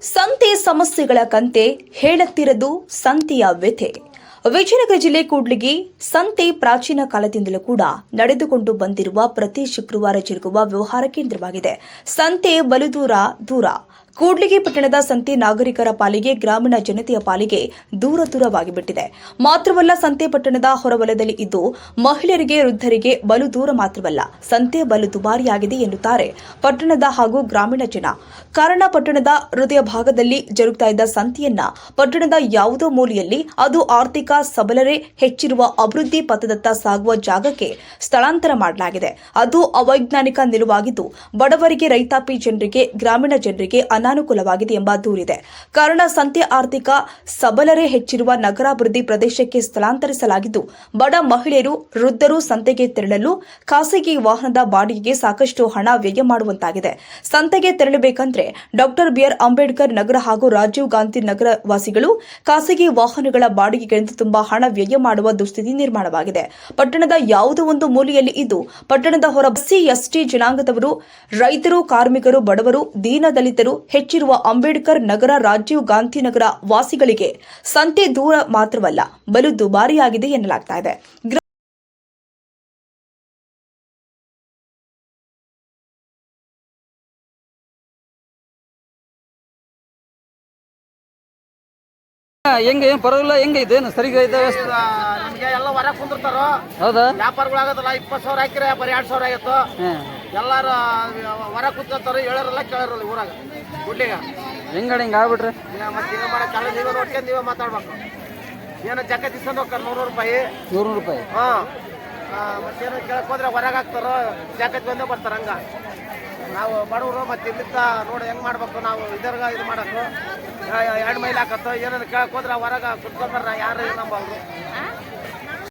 ಸಂತೆ ಸಮಸ್ಯೆಗಳ ಕಂತೆ ಹೇಳುತ್ತಿರದು ಸಂತೆಯ ವ್ಯಥೆ. ವಿಜಯನಗರ ಜಿಲ್ಲೆ ಕೂಡ್ಲಿಗಿ ಸಂತೆ ಪ್ರಾಚೀನ ಕಾಲದಿಂದಲೂ ಕೂಡ ನಡೆದುಕೊಂಡು ಬಂದಿರುವ ಪ್ರತಿ ಶುಕ್ರವಾರ ಜರುಗುವ ವ್ಯವಹಾರ ಕೇಂದ್ರವಾಗಿದೆ. ಸಂತೆ ಬಲು ದೂರ ದೂರ. ಕೂಡ್ಲಿಗಿ ಪಟ್ಟಣದ ಸಂತೆ ನಾಗರಿಕರ ಪಾಲಿಗೆ ಗ್ರಾಮೀಣ ಜನತೆಯ ಪಾಲಿಗೆ ದೂರ ದೂರವಾಗಿ ಬಿಟ್ಟಿದೆ ಮಾತ್ರವಲ್ಲ ಸಂತೆ ಪಟ್ಟಣದ ಹೊರವಲಯದಲ್ಲಿ ಇದ್ದು ಮಹಿಳೆಯರಿಗೆ, ವೃದ್ಧರಿಗೆ ಬಲು ದೂರ ಮಾತ್ರವಲ್ಲ, ಸಂತೆ ಬಲು ದುಬಾರಿಯಾಗಿದೆ ಎನ್ನುತ್ತಾರೆ ಪಟ್ಟಣದ ಹಾಗೂ ಗ್ರಾಮೀಣ ಜನ. ಕಾರಣ ಪಟ್ಟಣದ ಹೃದಯ ಭಾಗದಲ್ಲಿ ಜರುಗ್ತಾ ಇದ್ದ ಸಂತೆಯನ್ನ ಪಟ್ಟಣದ ಯಾವುದೋ ಮೂಲೆಯಲ್ಲಿ ಅದು ಆರ್ಥಿಕ ಸಬಲರೇ ಹೆಚ್ಚಿರುವ ಅಭಿವೃದ್ಧಿ ಪಥದತ್ತ ಸಾಗುವ ಜಾಗಕ್ಕೆ ಸ್ಥಳಾಂತರ ಮಾಡಲಾಗಿದೆ. ಅದು ಅವೈಜ್ಞಾನಿಕ ನಿಲುವಾಗಿದ್ದು ಬಡವರಿಗೆ, ರೈತಾಪಿ ಜನರಿಗೆ, ಗ್ರಾಮೀಣ ಜನರಿಗೆ ಅನಾನುಕೂಲವಾಗಿದೆ ಎಂಬ ದೂರಿದೆ. ಕಾರಣ ಸಂತೆ ಆರ್ಥಿಕ ಸಬಲರೇ ಹೆಚ್ಚಿರುವ ನಗರಾಭಿವೃದ್ಧಿ ಪ್ರದೇಶಕ್ಕೆ ಸ್ಥಳಾಂತರಿಸಲಾಗಿದ್ದು, ಬಡ ಮಹಿಳೆಯರು, ವೃದ್ಧರು ಸಂತೆಗೆ ತೆರಳಲು ಖಾಸಗಿ ವಾಹನದ ಬಾಡಿಗೆಗೆ ಸಾಕಷ್ಟು ಹಣ ವ್ಯಯ ಮಾಡುವಂತಾಗಿದೆ. ಸಂತೆಗೆ ತೆರಳಬೇಕಂದ್ರೆ ಡಾಕ್ಟರ್ ಬಿಆರ್ ಅಂಬೇಡ್ಕರ್ ನಗರ ಹಾಗೂ ರಾಜೀವ್ ಗಾಂಧಿ ನಗರ ವಾಸಿಗಳು ಖಾಸಗಿ ವಾಹನಗಳ ಬಾಡಿಗೆಗಳಿಂದ ತುಂಬಾ ಹಣ ವ್ಯಯ ಮಾಡುವ ದುಸ್ಥಿತಿ ನಿರ್ಮಾಣವಾಗಿದೆ. ಪಟ್ಟಣದ ಯಾವುದೋ ಒಂದು ಮೂಲೆಯಲ್ಲಿ ಇದ್ದು, ಪಟ್ಟಣದ ಹೊರ ಎಸ್ಸಿ ಎಸ್ಟಿ ಜನಾಂಗದವರು, ರೈತರು, ಕಾರ್ಮಿಕರು, ಬಡವರು, ದೀನದಲಿತರು ಹೆಚ್ಚಿರುವ ಅಂಬೇಡ್ಕರ್ ನಗರ ರಾಜೀವ್ ಗಾಂಧಿ ನಗರ ವಾಸಿಗಳಿಗೆ ಸಂತೆ ದೂರ ಮಾತ್ರವಲ್ಲ ಬಲು ದುಬಾರಿಯಾಗಿದೆ ಎನ್ನಲಾಗ್ತಾ ಇದೆ. ಹೆಂಗ ಏನ್ ಪರವಾಗಿಲ್ಲ ಹೆಂಗ ಇದೇನು ಸರಿ ಇದೆ? ನಮಗೆ ಎಲ್ಲ ಹೊರ ಕುಂದಿರ್ತಾರ? ಹೌದಾ? ವ್ಯಾಪಾರಗಳಾಗದಲ್ಲ ಇಪ್ಪತ್ತು ಸಾವಿರ ಹಾಕಿರ ಬರೀ ಎರಡು ಸಾವಿರ ಆಗಿತ್ತು? ಎಲ್ಲಾರು ಹೊರ ಕುಂತಿರ್ತಾರ ಹೇಳರಲ್ಲ ಕೇಳರಲ್ಲ ಊರಾಗ ಗುಡ್ಲಿಗ. ಹೆಂಗಡೆ ಹಿಂಗೆ ಆಗ್ಬಿಟ್ರೆ? ಮತ್ತೆ ಈಗ ಕಾಲೇಜ್ ನೀವೇ ನೋಡ್ಕೊಂಡು ನೀವೇ ಮಾತಾಡ್ಬೇಕು. ಏನೋ ಜಗ ತಿಸ್ಕೊಂಡು ಹೋಗ್ತಾರೆ ನೂರು ರೂಪಾಯಿ. ನೂರು ರೂಪಾಯಿ. ಹಾಂ. ಮತ್ತೇನೋ ಕೇಳಕ್ ಹೋದ್ರೆ ಹೊರಗೆ ಹಾಕ್ತಾರೋ ಜಾಕೆಟ್ ಬಂದೇ ಬರ್ತಾರೆ ಹಂಗ. ನಾವು ಬಡವರು ಮತ್ತೆ ಇಲ್ಲಿಂದ ನೋಡಿ ಹೆಂಗ್ ಮಾಡ್ಬೇಕು ನಾವು ಇದರ್ಗ ಇದು ಮಾಡಕ್ಕೆ ಎರಡು ಮೈಲ್ ಹಾಕತ್ತೋ ಏನಾದ್ರು ಕೇಳಕ್ ಹೋದ್ರೆ ಹೊರಗೆ ಕುತ್ಕೊಂಡ್ಬಾರ ಯಾರು ನಂಬಲ್ರು